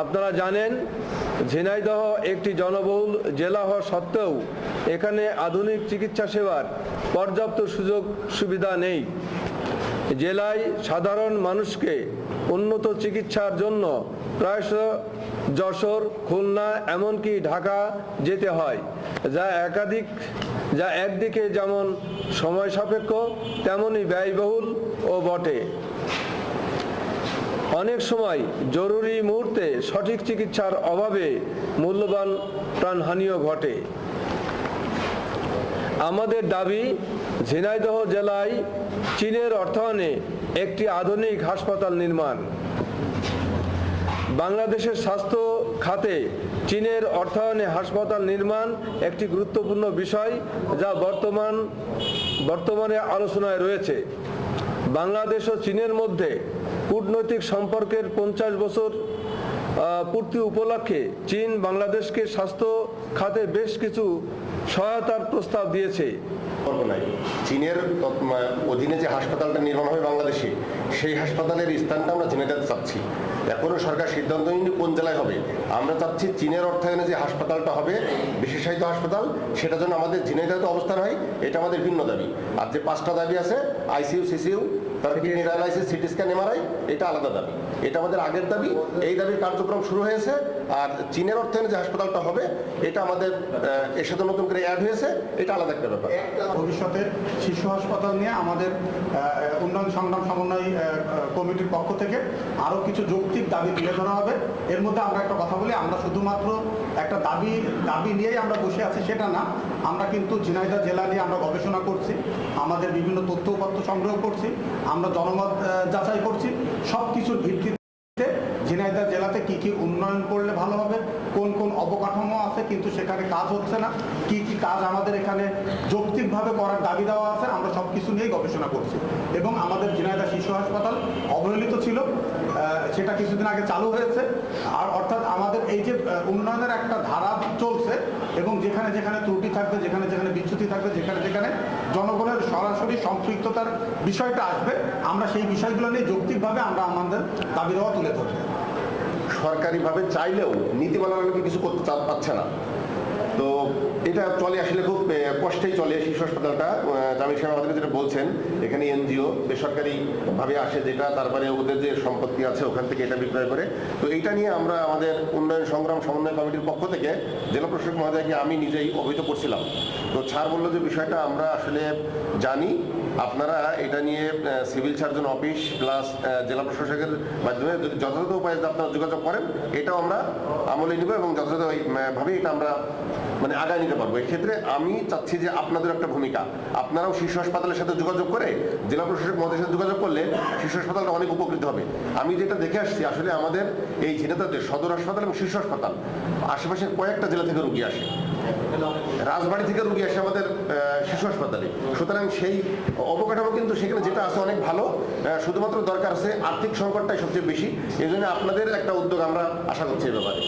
আপনারা জানেন, ঝিনাইদহ একটি জনবহুল জেলা হওয়া সত্ত্বেও এখানে আধুনিক চিকিৎসা সেবার পর্যাপ্ত সুযোগ সুবিধা নেই। জেলায় সাধারণ মানুষকে উন্নত চিকিৎসার জন্য প্রায়শ যশোর, খুলনা, এমনকি ঢাকা যেতে হয়, যা একাধিক, যা একদিকে যেমন সময় সাপেক্ষ তেমনই ব্যয়বহুল ও বটে। অনেক সময় জরুরি মুহূর্তে সঠিক চিকিৎসার অভাবে মূল্যবান প্রাণহানিও ঘটে। আমাদের দাবি, ঝিনাইদহ জেলায় চীনের অর্থায়নে একটি আধুনিক হাসপাতাল নির্মাণ। বাংলাদেশের স্বাস্থ্য খাতে চীনের অর্থায়নে হাসপাতাল নির্মাণ একটি গুরুত্বপূর্ণ বিষয় যা বর্তমান, বর্তমানে আলোচনায় রয়েছে। বাংলাদেশ ও চীনের মধ্যে কূটনৈতিক সম্পর্কের পঞ্চাশ বছর পূর্তি উপলক্ষে চীন বাংলাদেশকে স্বাস্থ্য খাতে বেশ কিছু সহায়তার প্রস্তাব দিয়েছে। চীনের অধীনে যে হাসপাতালটা নির্মাণ হবে বাংলাদেশে, সেই হাসপাতালের স্থানটা আমরা ঝিনাইদাতে চাচ্ছি। এখনও সরকার সিদ্ধান্ত নিয়ে কোন জেলায় হবে। আমরা চাচ্ছি চীনের অর্থায়নে যে হাসপাতালটা হবে, বিশেষায়িত হাসপাতাল সেটা যেন আমাদের ঝিনাইদাতে অবস্থান হয়, এটা আমাদের ভিন্ন দাবি। আর যে পাঁচটা দাবি আছে, আইসিইউ, সিসিইউ তারপরে kidney dialysis CT scan MRI এটা আলাদা দাবি। এটা আমাদের আগের দাবি। এই দাবির কার্যক্রম শুরু হয়েছে। আর চীনের অর্থায়নে যে হাসপাতালটা হবে এটা আমাদের এর সাথে নতুন করে অ্যাড হয়েছে এটা আলাদা একটা ব্যাপার। ভবিষ্যতে শিশু হাসপাতাল নিয়ে আমাদের উন্নয়ন সংগ্রাম সমন্বয় কমিটির পক্ষ থেকে আরও কিছু যৌক্তিক দাবি তুলে ধরা হবে। এর মধ্যে আমরা একটা কথা বলি আমরা শুধুমাত্র একটা দাবি দাবি নিয়েই আমরা বসে আছি সেটা না। আমরা কিন্তু ঝিনাইদহ জেলা নিয়ে আমরা গবেষণা করছি আমাদের বিভিন্ন তথ্য উপাত্ত সংগ্রহ করছি। আমরা জনমত যাচাই করছি। সব কিছুর ভিত্তিতে ঝিনাইদা জেলাতে কি কি উন্নয়ন করলে ভালো হবে, কোন কোন অবকাঠামো আছে, কিন্তু সেখানে কাজ হচ্ছে না। কি কি কাজ আমাদের এখানে যৌক্তিকভাবে করার দাবি দেওয়া আছে, আমরা সব কিছু নিয়েই গবেষণা করছি। এবং আমাদের ঝিনাইদা শিশু হাসপাতাল অবহেলিত ছিল। সেটা কিছুদিন আগে চালু হয়েছে। আর অর্থাৎ আমাদের এই যে উন্নয়নের একটা ধারা চলছে এবং যেখানে যেখানে ত্রুটি থাকবে, যেখানে যেখানে বিচ্যুতি থাকবে, যেখানে যেখানে জনগণের সরাসরি সম্পৃক্ততার বিষয়টা আসবে, আমরা সেই বিষয়গুলো নিয়ে যৌক্তিকভাবে আমরা আমাদের দাবি দেওয়া তুলে ধরবো। সরকারিভাবে চাইলেও নীতিমালার লোকে কিছু করতে পারছে না। তো এটা চলে আসলে খুব কষ্টেই চলে শিশু হাসপাতালটা। জামিল সাহেব আমাদের যেটা বলছেন, এখানে এনজিও বেসরকারি ভাবে আসে যেটা, তারপরে ওদের যে সম্পত্তি আছে ওখান থেকে এটা বিক্রয় করে। তো এইটা নিয়ে আমরা আমাদের উন্নয়ন সংগ্রাম সমন্বয় কমিটির পক্ষ থেকে জেলা প্রশাসক মহোদয়কে আমি নিজেই অবহিত করছিলাম। তো ছাড় বলল যে বিষয়টা আমরা আসলে জানি, আপনারা এটা নিয়ে সিভিল সার্জন অফিস প্লাস জেলা প্রশাসকের মাধ্যমে যথাযথ উপায়ে আপনারা যোগাযোগ করেন, এটাও আমরা আমলে নিব এবং যথাযথ ভাবে এটা আমরা মানে আগায় নিতে পারব। এক্ষেত্রে আমি চাচ্ছি যে আপনাদের একটা ভূমিকা। আপনারাও শিশু হাসপাতালের সাথে যোগাযোগ করে, জেলা প্রশাসক মহোদয়ের সাথে যোগাযোগ করলে শিশু হাসপাতালটা অনেক উপকৃত হবে। আমি যেটা দেখে আসছি, আসলে আমাদের এই ঝিনাইদহে সদর হাসপাতাল এবং শিশু হাসপাতাল, আশেপাশের কয়েকটা জেলা থেকে রুগী আসে। রাজবাড়ি থেকে রুগী আসে আমাদের শিশু হাসপাতালে। সুতরাং সেই অবকাঠামো কিন্তু সেখানে যেটা আছে অনেক ভালো। শুধুমাত্র দরকার আছে আর্থিক সংকটটাই সবচেয়ে বেশি। এই জন্য আপনাদের একটা উদ্যোগ আমরা আশা করছি এই ব্যাপারে।